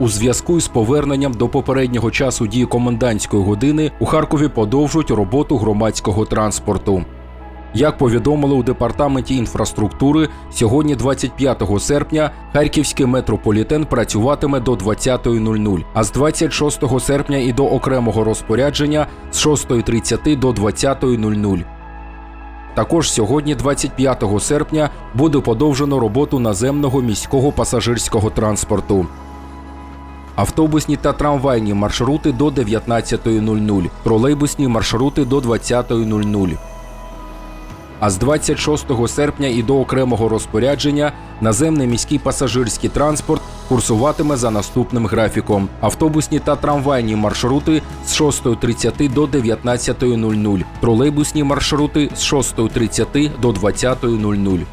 У зв'язку із поверненням до попереднього часу дії комендантської години у Харкові подовжують роботу громадського транспорту. Як повідомили у департаменті інфраструктури, сьогодні, 25 серпня, харківський метрополітен працюватиме до 20.00, а з 26 серпня і до окремого розпорядження з 6.30 до 20.00. Також сьогодні, 25 серпня, буде подовжено роботу наземного міського пасажирського транспорту автобусні та трамвайні маршрути до 19.00, тролейбусні маршрути до 20.00. А з 26 серпня і до окремого розпорядження наземний міський пасажирський транспорт курсуватиме за наступним графіком: автобусні та трамвайні маршрути з 6.30 до 19.00, тролейбусні маршрути з 6.30 до 20.00.